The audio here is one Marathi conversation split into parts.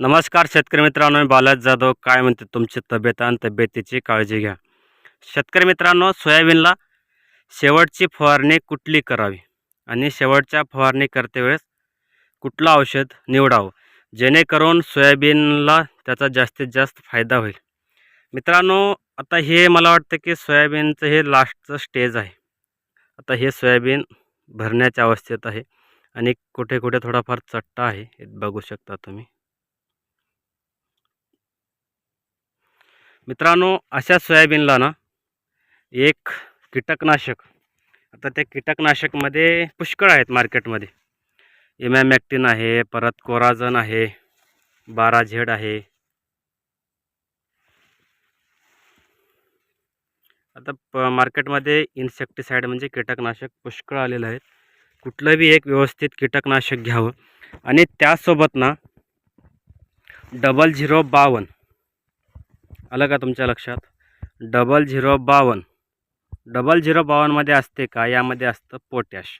नमस्कार शेतकरी मित्रांनो मी जाधव. काय म्हणते तुमची तब्येत आणि तब्येतीची काळजी घ्या. शेतकरी मित्रांनो सोयाबीनला शेवटची फवारणी कुठली करावी? आणि शेवटच्या फवारणी करते वेळेस कुठलं औषध निवडावं? जेणेकरून सोयाबीनला त्याचा जास्तीत जास्त फायदा होईल. मित्रांनो आता हे मला वाटतं की सोयाबीनचं हे लास्टचं स्टेज आहे. आता हे सोयाबीन भरण्याच्या अवस्थेत आहे. आणि कुठे कुठे थोडाफार चट्टा आहे. बघू शकता तुम्ही. मित्रांनो अशा सोयाबीनला ना एक कीटकनाशक आता त्या कीटकनाशकमध्ये पुष्कळ आहेत मार्केटमध्ये. इमॅमॅक्टिन आहे परत कोराझन आहे बारा झेड आहे. आता प मार्केटमध्ये इन्सेक्टिसाईड म्हणजे कीटकनाशक पुष्कळ आलेलं आहे. कुठलं बी एक व्यवस्थित कीटकनाशक घ्यावं. आणि त्यासोबत ना डबल झिरो बावन्न आलं का तुमच्या लक्षात? डबल झिरो बावन्न डबल झिरो बावन्नमध्ये असते का? यामध्ये असतं पोटॅश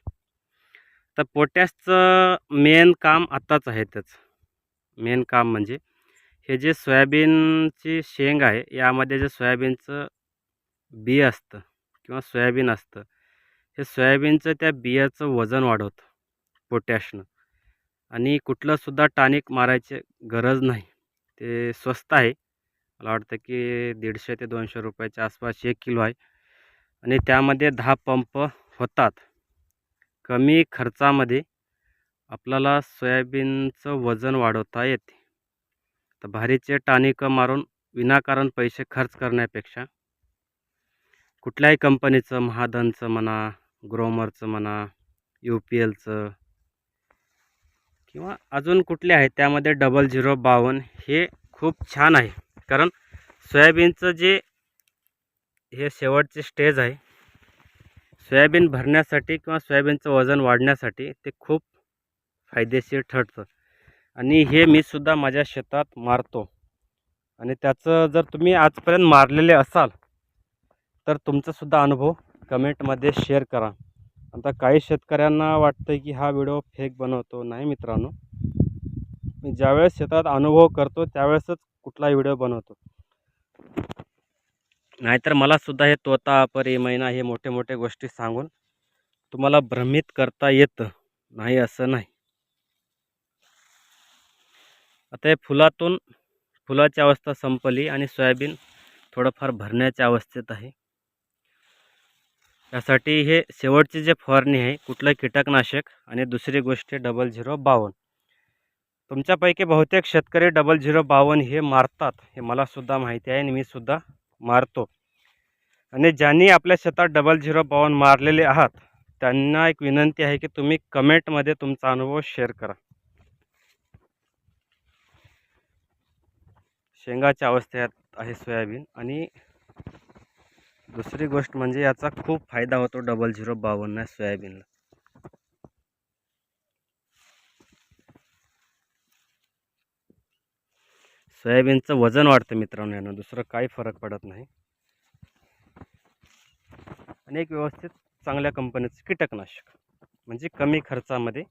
तर पोटॅशचं मेन काम आत्ताच आहे त्याचं. मेन काम म्हणजे हे जे सोयाबीनची शेंग आहे यामध्ये जे सोयाबीनचं बी असतं किंवा सोयाबीन असतं हे सोयाबीनचं त्या बियाचं वजन वाढवतं पोटॅशनं आणि कुठलंसुद्धा टानिक मारायची गरज नाही. ते स्वस्त आहे मला वाटतं की दीडशे ते दोनशे रुपयाच्या आसपास एक किलो आहे. आणि त्यामध्ये दहा पंप होतात. कमी खर्चामध्ये आपल्याला सोयाबीनचं वजन वाढवता येते. तर भारीचे टानिकं मारून विनाकारण पैसे खर्च करण्यापेक्षा कुठल्याही कंपनीचं महादनचं म्हणा ग्रोमरचं म्हणा यू पी एलचं किंवा अजून कुठले आहेत त्यामध्ये डबल झिरो बावन्न हे खूप छान आहे. कारण सोयाबीनचं जे हे शेवटचे स्टेज आहे सोयाबीन भरण्यासाठी किंवा सोयाबीनचं वजन वाढण्यासाठी ते खूप फायदेशीर ठरतं. आणि हे मी सुद्धा माझ्या शेतात मारतो. आणि त्याचं जर तुम्ही आजपर्यंत मारलेले असाल तर तुमचासुद्धा अनुभव कमेंटमध्ये शेअर करा. आता काही शेतकऱ्यांना वाटतं की हा व्हिडिओ फेक बनवतो. नाही मित्रांनो. मी ज्यावेळेस शेतात अनुभव करतो त्यावेळेसच कुठलाही व्हिडिओ बनवतो. नाहीतर मला सुद्धा हे तोता परी मैना हे मोठे मोठे गोष्टी सांगून तुम्हाला भ्रमित करता येतं. नाही असं नाही. आता हे फुलातून फुलाची अवस्था संपली आणि सोयाबीन थोडंफार भरण्याच्या अवस्थेत आहे. त्यासाठी हे शेवटची जे फवारणी आहे कुठलं कीटकनाशक आणि दुसरी गोष्ट डबल झिरो बावन्न. तुमच्यापैकी बहुतेक शेतकरी डबल झिरो बावन्न हे मारतात हे मलासुद्धा माहिती आहे आणि मी सुद्धा मारतो. आणि ज्यांनी आपल्या शेतात डबल झिरो बावन्न मारलेले आहात त्यांना एक विनंती आहे की तुम्ही कमेंटमध्ये तुमचा अनुभव शेअर करा. शेंगाच्या अवस्थेत आहे सोयाबीन आणि दुसरी गोष्ट म्हणजे याचा खूप फायदा होतो डबल झिरो बावन्न सोयाबीनला. सोयाबीनचं वजन वाढतं मित्रांनो यानं. दुसरं काही फरक पडत नाही. आणि एक व्यवस्थित चांगल्या कंपनीचं कीटकनाशक म्हणजे कमी खर्चामध्ये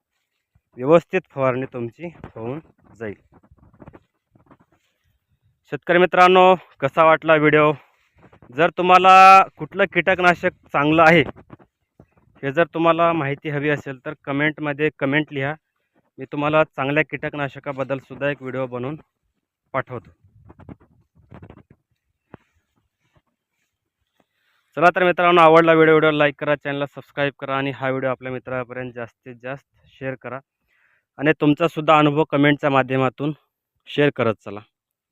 व्यवस्थित फवारणी तुमची होऊन जाईल. शेतकरी मित्रांनो कसा वाटला व्हिडिओ? जर तुम्हाला कुठलं कीटकनाशक चांगलं आहे हे जर तुम्हाला माहिती हवी असेल तर कमेंटमध्ये कमेंट लिहा. मी तुम्हाला चांगल्या कीटकनाशकाबद्दल सुद्धा एक व्हिडिओ बनवून पाठवतो. चला तर मित्रांनो आवडला व्हिडिओ व्हिडिओ लाईक करा चॅनलला सबस्क्राईब करा आणि हा व्हिडिओ आपल्या मित्रापर्यंत जास्तीत जास्त शेअर करा. आणि तुमचासुद्धा अनुभव कमेंटच्या माध्यमातून शेअर करत चला.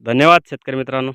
धन्यवाद शेतकरी मित्रांनो.